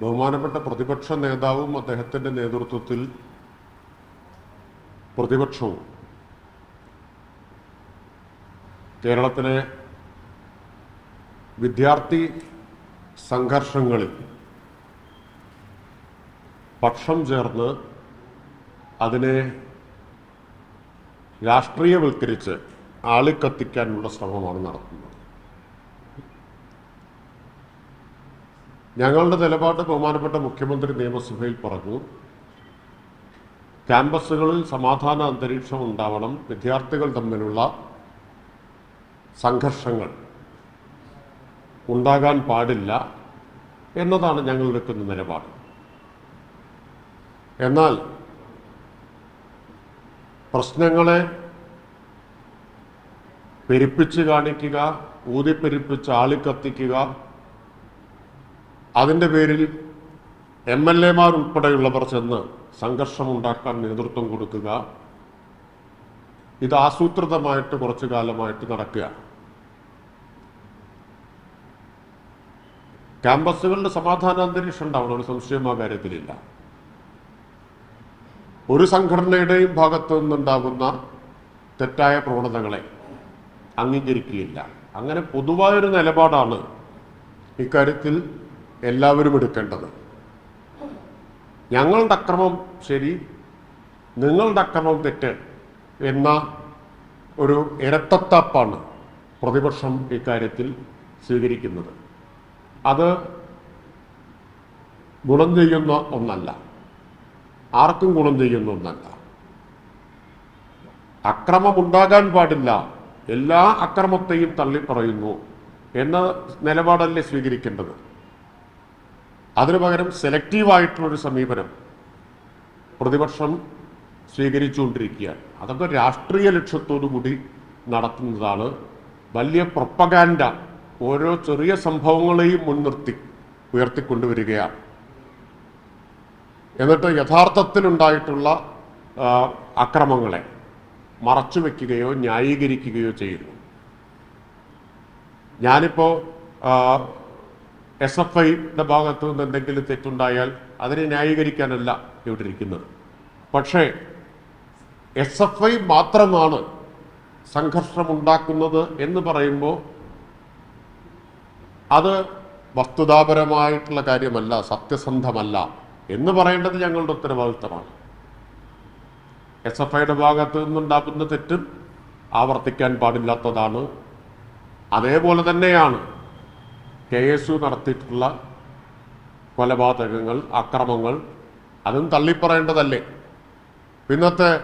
ബഹുമാനപ്പെട്ട പ്രതിപക്ഷ നേതാവും അദ്ദേഹത്തിന്റെ നേതൃത്വത്തിൽ പ്രതിപക്ഷവും കേരളത്തിലെ വിദ്യാർത്ഥി സംഘർഷങ്ങളിൽ പക്ഷം ചേർന്ന് അതിനെ രാഷ്ട്രീയവൽക്കരിച്ച് ആളിക്കത്തിക്കാനുള്ള ശ്രമമാണ് നടത്തുന്നത്. ഞങ്ങളുടെ നിലപാട് ബഹുമാനപ്പെട്ട മുഖ്യമന്ത്രി നിയമസഭയിൽ പറഞ്ഞു. ക്യാമ്പസുകളിൽ സമാധാന അന്തരീക്ഷം ഉണ്ടാവണം. വിദ്യാർത്ഥികൾ തമ്മിലുള്ള സംഘർഷങ്ങൾ ഉണ്ടാകാൻ പാടില്ല എന്നതാണ് ഞങ്ങൾ എടുക്കുന്ന നിലപാട്. എന്നാൽ പ്രശ്നങ്ങളെ പെരുപ്പിച്ച് കാണിക്കുക ഊതിപ്പെരുപ്പിച്ച് ആളിക്കത്തിക്കുക അതിന്റെ പേരിൽ എം എൽ എമാർ ഉൾപ്പെടെയുള്ളവർ ചെന്ന് സംഘർഷമുണ്ടാക്കാൻ നേതൃത്വം കൊടുക്കുക. ഇത് ആസൂത്രിതമായിട്ട് കുറച്ചു കാലമായിട്ട് നടക്കുകയാണ് ക്യാമ്പസുകളിൽ സമാധാന അന്തരീക്ഷം ഉണ്ടാവണം ഒരു സംശയം ആ കാര്യത്തിലില്ല. ഒരു സംഘടനയുടെയും ഭാഗത്തു നിന്നുണ്ടാകുന്ന തെറ്റായ പ്രവണതകളെ അംഗീകരിക്കുകയില്ല. അങ്ങനെ പൊതുവായൊരു നിലപാടാണ് ഇക്കാര്യത്തിൽ എല്ലാവരും എടുക്കേണ്ടത്. ഞങ്ങളുടെ അക്രമം ശരി നിങ്ങളുടെ അക്രമം തെറ്റ് എന്ന ഒരു ഇരട്ടത്താപ്പാണ് പ്രതിപക്ഷം ഇക്കാര്യത്തിൽ സ്വീകരിക്കുന്നത്. അത് ഗുണം ചെയ്യുന്ന ഒന്നല്ല. ആർക്കും ഗുണം ചെയ്യുന്ന ഒന്നല്ല. അക്രമമുണ്ടാകാൻ പാടില്ല. എല്ലാ അക്രമത്തെയും തള്ളിപ്പറയുന്നു എന്ന നിലപാടല്ലേ സ്വീകരിക്കേണ്ടത്? അതിനു പകരം സെലക്റ്റീവായിട്ടുള്ളൊരു സമീപനം പ്രതിപക്ഷം സ്വീകരിച്ചുകൊണ്ടിരിക്കുകയാണ്. അതൊക്കെ രാഷ്ട്രീയ ലക്ഷ്യത്തോടു കൂടി നടത്തുന്നതാണ്. വലിയ പ്രൊപ്പഗാൻഡ ഓരോ ചെറിയ സംഭവങ്ങളെയും മുൻനിർത്തി ഉയർത്തിക്കൊണ്ടുവരികയാണ്. എന്നിട്ട് യഥാർത്ഥത്തിലുണ്ടായിട്ടുള്ള അക്രമങ്ങളെ മറച്ചു വെക്കുകയോ ന്യായീകരിക്കുകയോ ചെയ്യുന്നു. ഞാനിപ്പോൾ എസ് എഫ് ഐയുടെ ഭാഗത്തു നിന്ന് എന്തെങ്കിലും തെറ്റുണ്ടായാൽ അതിനെ ന്യായീകരിക്കാനല്ല ഇവിടെ ഇരിക്കുന്നത്. പക്ഷേ എസ് എഫ് ഐ മാത്രമാണ് സംഘർഷമുണ്ടാക്കുന്നത് എന്ന് പറയുമ്പോൾ അത് വസ്തുതാപരമായിട്ടുള്ള കാര്യമല്ല സത്യസന്ധമല്ല എന്ന് പറയേണ്ടത് ഞങ്ങളുടെ ഉത്തരവാദിത്തമാണ്. എസ് എഫ് ഐയുടെ ഭാഗത്ത് നിന്നുണ്ടാകുന്ന തെറ്റും ആവർത്തിക്കാൻ പാടില്ലാത്തതാണ്. അതേപോലെ തന്നെയാണ് കെ എസ് യു നടത്തിയിട്ടുള്ള കൊലപാതകങ്ങൾ അക്രമങ്ങൾ അതും തള്ളിപ്പറയേണ്ടതല്ലേ? ഇന്നത്തെ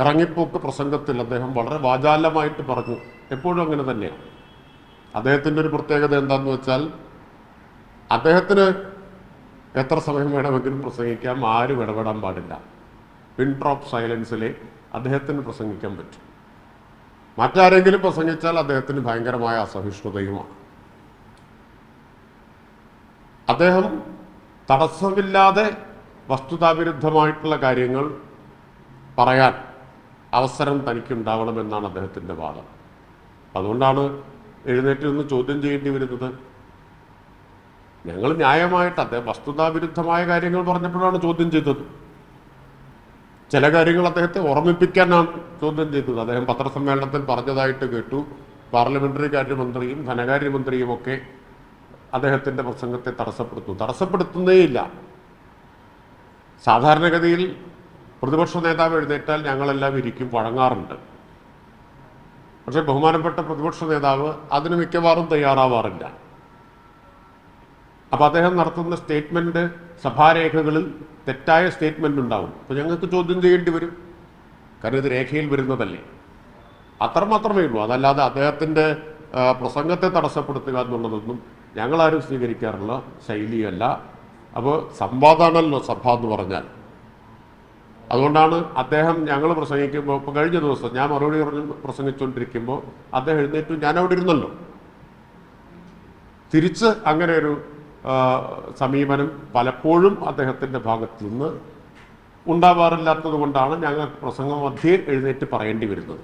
ഇറങ്ങിപ്പോക്ക് പ്രസംഗത്തിൽ അദ്ദേഹം വളരെ വാചാലമായിട്ട് പറഞ്ഞു. എപ്പോഴും അങ്ങനെ തന്നെയാണ് അദ്ദേഹത്തിന്റെ ഒരു പ്രത്യേകത എന്താണെന്ന് വെച്ചാൽ അദ്ദേഹത്തിന് എത്ര സമയം വേണമെങ്കിലും പ്രസംഗിക്കാം ആരും ഇടപെടാൻ പാടില്ല. പിൻ ഡ്രോപ്പ് സൈലൻസിലെ അദ്ദേഹത്തിന് പ്രസംഗിക്കാൻ പറ്റും. മറ്റാരെങ്കിലും പ്രസംഗിച്ചാൽ അദ്ദേഹത്തിന് ഭയങ്കരമായ അസഹിഷ്ണുതയുമാണ്. അദ്ദേഹം തടസ്സമില്ലാതെ വസ്തുതാവിരുദ്ധമായിട്ടുള്ള കാര്യങ്ങൾ പറയാൻ അവസരം തനിക്കുണ്ടാവണമെന്നാണ് അദ്ദേഹത്തിന്റെ വാദം. അതുകൊണ്ടാണ് എഴുന്നേറ്റ് നിന്ന് ചോദ്യം ചെയ്യേണ്ടി വരുന്നത്. ഞങ്ങൾ ന്യായമായിട്ട് അദ്ദേഹം വസ്തുതാവിരുദ്ധമായ കാര്യങ്ങൾ പറഞ്ഞപ്പോഴാണ് ചോദ്യം ചെയ്തത്. ചില കാര്യങ്ങൾ അദ്ദേഹത്തെ ഓർമ്മിപ്പിക്കാനാണ് ചോദ്യം ചെയ്തത്. അദ്ദേഹം പത്രസമ്മേളനത്തിൽ പറഞ്ഞതായിട്ട് കേട്ടു. പാർലമെന്ററി കാര്യമന്ത്രിയും ധനകാര്യമന്ത്രിയും ഒക്കെ അദ്ദേഹത്തിന്റെ പ്രസംഗത്തെ തടസ്സപ്പെടുത്തുന്നു തടസ്സപ്പെടുത്തുന്നേയില്ല. സാധാരണഗതിയിൽ പ്രതിപക്ഷ നേതാവ് എഴുന്നേറ്റാൽ ഞങ്ങളെല്ലാം ഇരിക്കും വഴങ്ങാറുണ്ട്. പക്ഷെ ബഹുമാനപ്പെട്ട പ്രതിപക്ഷ നേതാവ് അതിന് മിക്കവാറും തയ്യാറാവാറില്ല. അപ്പോൾ അദ്ദേഹം നടത്തുന്ന സ്റ്റേറ്റ്മെന്റ് സഭാരേഖകളിൽ തെറ്റായ സ്റ്റേറ്റ്മെന്റ് ഉണ്ടാവും. അപ്പോൾ ഞങ്ങൾക്ക് ചോദ്യം ചെയ്യേണ്ടി വരും. കാരണം ഇത് രേഖയിൽ വരുന്നതല്ലേ. അത്രമാത്രമേ ഉള്ളൂ. അതല്ലാതെ അദ്ദേഹത്തിന്റെ പ്രസംഗത്തെ തടസ്സപ്പെടുത്തുക എന്നുള്ളതൊന്നും ഞങ്ങളാരും സ്വീകരിക്കാറുള്ള ശൈലിയല്ല. അപ്പോൾ സംവാദമാണല്ലോ സഭ എന്ന് പറഞ്ഞാൽ. അതുകൊണ്ടാണ് അദ്ദേഹം ഞങ്ങൾ പ്രസംഗിക്കുമ്പോൾ ഇപ്പം കഴിഞ്ഞ ദിവസം ഞാൻ മറുപടി പറഞ്ഞ് പ്രസംഗിച്ചുകൊണ്ടിരിക്കുമ്പോൾ അദ്ദേഹം എഴുന്നേറ്റു ഞാൻ അവിടെ ഇരുന്നല്ലോ. തിരിച്ച് അങ്ങനെ ഒരു സമീപനം പലപ്പോഴും അദ്ദേഹത്തിന്റെ ഭാഗത്തു നിന്ന് ഉണ്ടാവാറില്ലാത്തത് കൊണ്ടാണ് ഞങ്ങൾ പ്രസംഗം മധ്യേ എഴുന്നേറ്റ് പറയേണ്ടി വരുന്നത്.